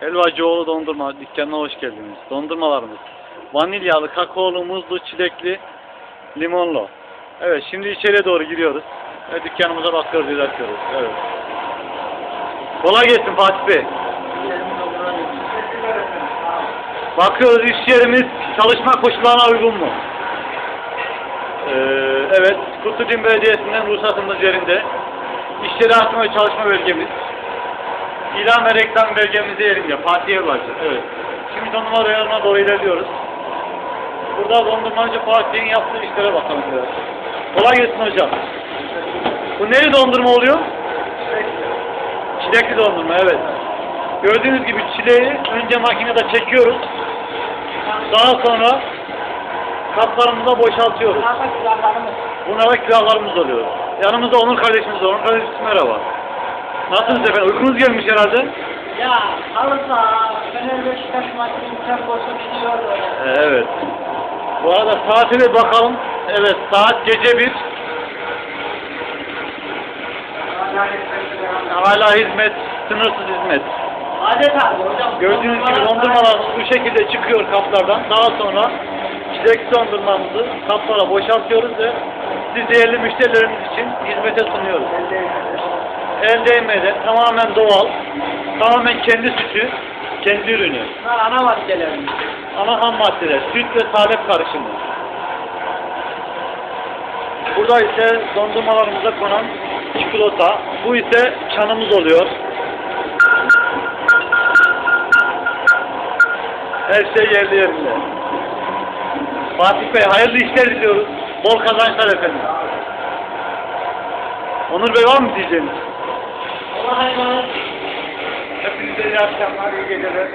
Helvacıoğlu dondurma dükkanına hoş geldiniz. Dondurmalarımız vanilyalı, kakaolu, muzlu, çilekli, limonlu. Evet şimdi içeriye doğru gidiyoruz. Ve dükkanımıza bakıyoruz, ilerliyoruz. Evet. Kolay gelsin Fatih Bey. Bakıyoruz iş yerimiz çalışma koşullarına uygun mu? Ee, evet, Kutlucin Belediyesi'nden ruhsatımız yerinde. İş yeri açma ve çalışma bölgemiz. İlan ve reklam belgemizi yerinde. Fatih Yılbaşı. Evet. Şimdi dondurma reyonuna doğru ilerliyoruz. Burada dondurmacı Fatih'in yaptığı işlere bakalım biraz. Kolay gelsin hocam. Bu neli dondurma oluyor? Çilekli dondurma evet. Gördüğünüz gibi çileği önce makinede çekiyoruz. Daha sonra kaplarımıza boşaltıyoruz. Bunlara külahlarımız oluyor. Yanımızda Onur kardeşimiz var. Onur kardeşimiz merhaba. Nasılsınız efendim? Uykunuz gelmiş herhalde. Ya alırsa Fener Beşiktaş maçının temposu gidiyor. Ee, Evet. Bu arada saate bakalım. Evet saat gece bir. Hala hizmet, sınırsız hizmet. Adeta hocam. Gördüğünüz gibi dondurmalarımız bu şekilde çıkıyor kaplardan. Daha sonra çilek dondurmamızı kaplara boşaltıyoruz ve siz değerli müşterilerimiz için hizmete sunuyoruz. El değmeden tamamen doğal, tamamen kendi sütü, kendi ürünü. Bunlar ana maddelerimiz. Ana ham maddeler, süt ve salep karışımı. Burada ise dondurmalarımıza konan çikolata. Bu ise çanımız oluyor. Her şey yerli yerinde. Fatih Bey hayırlı işler diliyoruz. Bol kazançlar efendim. Onur Bey var mı diyeceğiniz? Iyi geceler.